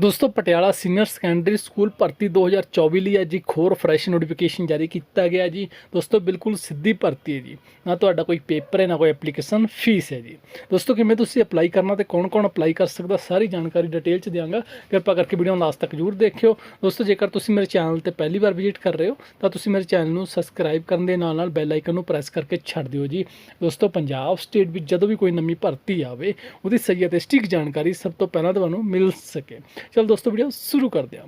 ਦੋਸਤੋ, Patiala senior secondary school ਭਰਤੀ 2024 ਲਈ ਅੱਜ ਇੱਕ ਹੋਰ ਫਰੈਸ਼ ਨੋਟੀਫਿਕੇਸ਼ਨ ਜਾਰੀ ਕੀਤਾ ਗਿਆ ਜੀ। ਦੋਸਤੋ, ਬਿਲਕੁਲ ਸਿੱਧੀ ਭਰਤੀ ਹੈ ਜੀ। ਨਾ ਤੁਹਾਡਾ ਕੋਈ ਪੇਪਰ ਹੈ, ਨਾ ਕੋਈ ਐਪਲੀਕੇਸ਼ਨ ਫੀਸ ਹੈ ਜੀ। ਦੋਸਤੋ, ਕਿਵੇਂ ਤੁਸੀਂ ਅਪਲਾਈ ਕਰਨਾ ਤੇ ਕੌਣ-ਕੌਣ ਅਪਲਾਈ ਕਰ ਸਕਦਾ, ਸਾਰੀ ਜਾਣਕਾਰੀ ਡਿਟੇਲ ਚ ਦਿਆਂਗਾ। ਕਿਰਪਾ ਕਰਕੇ ਵੀਡੀਓ ਨੂੰ ਲਾਸਟ ਤੱਕ ਜਰੂਰ ਦੇਖਿਓ। ਦੋਸਤੋ, ਜੇਕਰ ਤੁਸੀਂ ਮੇਰੇ ਚੈਨਲ ਤੇ ਪਹਿਲੀ ਵਾਰ ਵਿਜ਼ਿਟ ਕਰ ਰਹੇ ਹੋ, ਤਾਂ ਤੁਸੀਂ ਮੇਰੇ ਚੈਨਲ ਨੂੰ ਸਬਸਕ੍ਰਾਈਬ ਕਰਨ ਦੇ ਨਾਲ ਨਾਲ ਬੈਲ ਆਈਕਨ ਨੂੰ ਪ੍ਰੈਸ ਕਰਕੇ ਛੱਡ ਦਿਓ ਜੀ। ਦੋਸਤੋ, ਪੰਜਾਬ ਸਟੇਟ ਵਿੱਚ ਜਦੋਂ ਵੀ ਕੋਈ ਨਵੀਂ ਭਰਤੀ ਆਵੇ, ਉਹਦੀ ਸਹੀ ਅਤੇ ਸਟਿਕ ਜਾਣਕਾਰੀ ਸਭ ਤੋਂ ਪਹਿਲਾਂ ਤੁਹਾਨੂੰ ਮਿਲ ਸਕੇ। ਚਲ ਦੋਸਤੋ ਵੀਡੀਓ ਸ਼ੁਰੂ ਕਰਦੇ ਹਾਂ।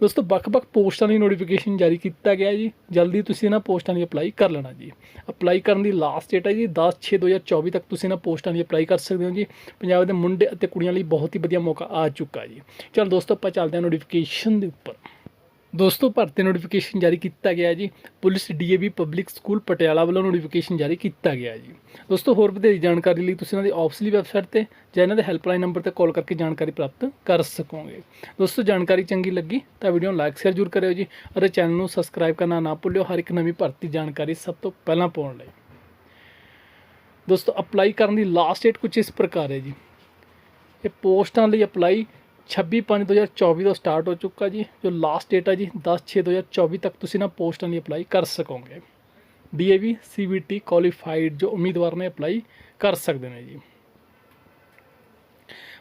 ਦੋਸਤੋ, ਵੱਖ-ਵੱਖ ਪੋਸਟਾਂ ਲਈ ਨੋਟੀਫਿਕੇਸ਼ਨ ਜਾਰੀ ਕੀਤਾ ਗਿਆ ਜੀ। ਜਲਦੀ ਤੁਸੀਂ ਇਹਨਾਂ ਪੋਸਟਾਂ ਲਈ ਅਪਲਾਈ ਕਰ ਲੈਣਾ ਜੀ। ਅਪਲਾਈ ਕਰਨ ਦੀ ਲਾਸਟ ਡੇਟ ਹੈ ਜੀ 10/6/2024 ਤੱਕ ਤੁਸੀਂ ਇਹਨਾਂ ਪੋਸਟਾਂ ਦੀ ਅਪਲਾਈ ਕਰ ਸਕਦੇ ਹੋ ਜੀ। ਪੰਜਾਬ ਦੇ ਮੁੰਡੇ ਅਤੇ ਕੁੜੀਆਂ ਲਈ ਬਹੁਤ ਹੀ ਵਧੀਆ ਮੌਕਾ ਆ ਚੁੱਕਾ ਜੀ। ਚਲ ਦੋਸਤੋ, ਆਪਾਂ ਚੱਲਦੇ ਹਾਂ ਨੋਟੀਫਿਕੇਸ਼ਨ ਦੇ ਉੱਪਰ। ਦੋਸਤੋ, ਭਰਤੀ ਨੋਟੀਫਿਕੇਸ਼ਨ ਜਾਰੀ ਕੀਤਾ ਗਿਆ ਜੀ। Police DAV public school Patiala ਵੱਲੋਂ ਨੋਟੀਫਿਕੇਸ਼ਨ ਜਾਰੀ ਕੀਤਾ ਗਿਆ ਜੀ। ਦੋਸਤੋ, ਹੋਰ ਵਧੇਰੀ ਜਾਣਕਾਰੀ ਲਈ ਤੁਸੀਂ ਇਹਨਾਂ ਦੀ ਆਫਸਲੀ ਵੈਬਸਾਈਟ ਤੇ ਜਾਂ ਇਹਨਾਂ ਦੇ ਹੈਲਪਲਾਈਨ ਨੰਬਰ ਤੇ ਕਾਲ ਕਰਕੇ ਜਾਣਕਾਰੀ ਪ੍ਰਾਪਤ ਕਰ ਸਕੋਗੇ। ਦੋਸਤੋ, ਜਾਣਕਾਰੀ ਚੰਗੀ ਲੱਗੀ ਤਾਂ ਵੀਡੀਓ ਨੂੰ ਲਾਈਕ ਸ਼ੇਅਰ ਜ਼ਰੂਰ ਕਰਿਓ ਜੀ ਅਤੇ ਚੈਨਲ ਨੂੰ ਸਬਸਕ੍ਰਾਈਬ ਕਰਨਾ ਨਾ ਭੁੱਲਿਓ। ਹਰ ਇੱਕ ਨਵੀਂ ਭਰਤੀ ਜਾਣਕਾਰੀ ਸਭ ਤੋਂ ਪਹਿਲਾਂ ਪਾਉਣ ਲਈ। ਦੋਸਤੋ ਅਪਲਾਈ ਕਰਨ ਦੀ ਲਾਸਟ ਡੇਟ ਕੁਝ ਇਸ ਪ੍ਰਕਾਰ ਹੈ ਜੀ। ਇਹ ਪੋਸਟਾਂ ਲਈ ਅਪਲਾਈ 26/5/2024 ਤੋਂ ਸਟਾਰਟ ਹੋ ਚੁੱਕਾ ਜੀ ਜੋ ਲਾਸਟ ਡੇਟ ਹੈ ਜੀ 10/6/2024 ਤੱਕ ਤੁਸੀਂ ਨਾ ਪੋਸਟਾਂ ਲਈ ਅਪਲਾਈ ਕਰ ਸਕੋਗੇ ਡੀਏਵੀ ਸੀਬੀਟੀ ਕੁਆਲੀਫਾਈਡ ਜੋ ਉਮੀਦਵਾਰ ਨੇ ਅਪਲਾਈ ਕਰ ਸਕਦੇ ਨੇ ਜੀ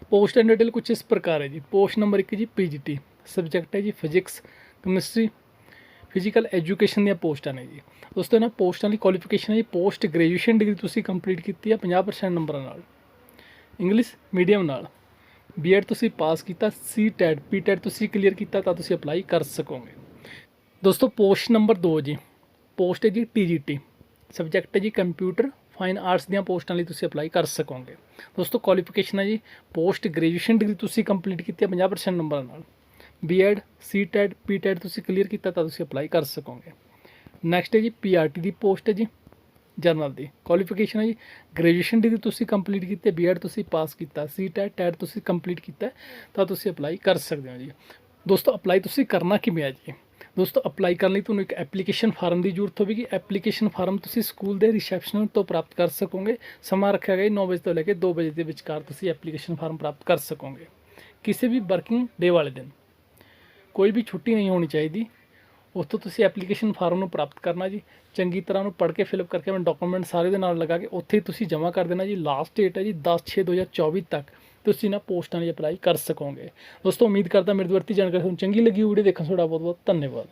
ਪੋਸਟ ਐਂਡ ਡਿਟੇਲ ਕੁਝ ਇਸ ਪ੍ਰਕਾਰ ਹੈ ਜੀ ਪੋਸਟ ਨੰਬਰ 1 ਜੀ ਪੀਜੀਟੀ ਸਬਜੈਕਟ ਹੈ ਜੀ ਫਿਜ਼ਿਕਸ ਕੈਮਿਸਟਰੀ ਫਿਜ਼ੀਕਲ ਐਜੂਕੇਸ਼ਨ ਦੀਆਂ ਪੋਸਟਾਂ ਨੇ ਜੀ। ਦੋਸਤੋ ਇਹਨਾਂ ਪੋਸਟਾਂ ਦੀ ਕੁਆਲੀਫਿਕੇਸ਼ਨ ਹੈ ਜੀ ਪੋਸਟ ਗ੍ਰੈਜੂਏਸ਼ਨ ਡਿਗਰੀ ਤੁਸੀਂ ਕੰਪਲੀਟ ਕੀਤੀ ਹੈ 50% ਨੰਬਰਾਂ ਨਾਲ। ਇੰਗਲਿਸ਼ ਮੀਡੀਅਮ ਨਾਲ। ਬੀਐਡ ਤੁਸੀਂ ਪਾਸ ਕੀਤਾ ਸੀ ਟੈਟ ਪੀ ਟੈਟ ਤੁਸੀਂ ਕਲੀਅਰ ਕੀਤਾ ਤਾਂ ਤੁਸੀਂ ਅਪਲਾਈ ਕਰ ਸਕੋਗੇ। ਦੋਸਤੋ ਪੋਸਟ ਨੰਬਰ 2 ਜੀ। ਪੋਸਟ ਹੈ ਜੀ ਟੀਜੀਟੀ ਸਬਜੈਕਟ ਹੈ ਜੀ ਕੰਪਿਊਟਰ ਫਾਈਨ ਆਰਟਸ ਦੀਆਂ ਪੋਸਟਾਂ ਲਈ ਤੁਸੀਂ ਅਪਲਾਈ ਕਰ ਸਕੋਗੇ। ਦੋਸਤੋ ਕੁਆਲੀਫਿਕੇਸ਼ਨ ਹੈ ਜੀ। ਪੋਸਟ ਗ੍ਰੈਜੂਏਸ਼ਨ ਡਿਗਰੀ ਤੁਸੀਂ ਕੰਪਲੀਟ ਕੀਤੀ ਹੈ 50% ਨੰਬਰਾਂ ਨਾਲ। BEd C TET P TET ਤੁਸੀਂ ਕਲੀਅਰ ਕੀਤਾ ਤਾਂ ਤੁਸੀਂ ਅਪਲਾਈ ਕਰ ਸਕੋਗੇ। ਨੈਕਸਟ ਹੈ ਜੀ ਪੀਆਰਟੀ ਦੀ ਪੋਸਟ ਹੈ ਜੀ। ਜਰਨਲ ਦੀ। ਕੁਆਲੀਫਿਕੇਸ਼ਨ ਹੈ ਜੀ। ਗ੍ਰੈਜੂਏਸ਼ਨ ਡਿਗਰੀ ਤੁਸੀਂ ਕੰਪਲੀਟ ਕੀਤੀ ਹੈ ਬੀਐਡ ਤੁਸੀਂ ਪਾਸ ਕੀਤਾ ਸੀ ਟੈਟ ਟੈਟ ਤੁਸੀਂ ਕੰਪਲੀਟ ਕੀਤਾ ਤਾਂ ਤੁਸੀਂ ਅਪਲਾਈ ਕਰ ਸਕਦੇ ਹੋ ਜੀ। ਦੋਸਤੋ ਅਪਲਾਈ ਤੁਸੀਂ ਕਰਨਾ ਕਿਵੇਂ ਹੈ ਜੀ? ਦੋਸਤੋ ਅਪਲਾਈ ਕਰਨ ਲਈ ਤੁਹਾਨੂੰ ਇੱਕ ਐਪਲੀਕੇਸ਼ਨ ਫਾਰਮ ਦੀ ਜ਼ਰੂਰਤ ਹੋਵੇਗੀ। ਐਪਲੀਕੇਸ਼ਨ ਫਾਰਮ ਤੁਸੀਂ ਸਕੂਲ ਦੇ ਰਿਸੈਪਸ਼ਨ ਤੋਂ ਪ੍ਰਾਪਤ ਕਰ ਸਕੋਗੇ। ਸਮਾਂ ਰੱਖਿਆ ਗਿਆ 9 ਵਜੇ ਤੋਂ ਲੈ ਕੇ 2 ਵਜੇ ਦੇ ਵਿਚਕਾਰ ਤੁਸੀਂ ਐਪਲੀਕੇਸ਼ਨ ਫਾਰਮ ਪ੍ਰਾਪਤ ਕਰ ਸਕੋਗੇ। ਕਿਸੇ ਵੀ ਵਰਕਿੰਗ ਡੇ ਵਾਲੇ ਦਿਨ। ਕੋਈ ਵੀ ਛੁੱਟੀ ਨਹੀਂ ਹੋਣੀ ਚਾਹੀਦੀ। ਉੱਥੋਂ ਤੁਸੀਂ ਐਪਲੀਕੇਸ਼ਨ ਫਾਰਮ ਨੂੰ ਪ੍ਰਾਪਤ ਕਰਨਾ ਜੀ, ਚੰਗੀ ਤਰ੍ਹਾਂ ਨੂੰ ਪੜ੍ਹ ਕੇ ਫਿਲਅਪ ਕਰਕੇ ਮੈਂ ਡਾਕੂਮੈਂਟ ਸਾਰੇ ਦੇ ਨਾਲ ਲਗਾ ਕੇ ਉੱਥੇ ਹੀ ਤੁਸੀਂ ਜਮ੍ਹਾਂ ਕਰ ਦੇਣਾ ਜੀ ਲਾਸਟ ਡੇਟ ਹੈ ਜੀ 10/6/2024 ਤੱਕ ਤੁਸੀਂ ਨਾ ਪੋਸਟਾਂ ਲਈ ਅਪਲਾਈ ਕਰ ਸਕੋਗੇ। ਦੋਸਤੋ, ਉਮੀਦ ਕਰਦਾ ਮੇਰੀ ਦੁਆਰਤੀ ਜਾਣਕਾਰੀ ਤੁਹਾਨੂੰ ਚੰਗੀ ਲੱਗੀ ਵੀਡੀਓ ਦੇਖਣ ਤੁਹਾਡਾ ਬਹੁਤ ਬਹੁਤ ਧੰਨਵਾਦ।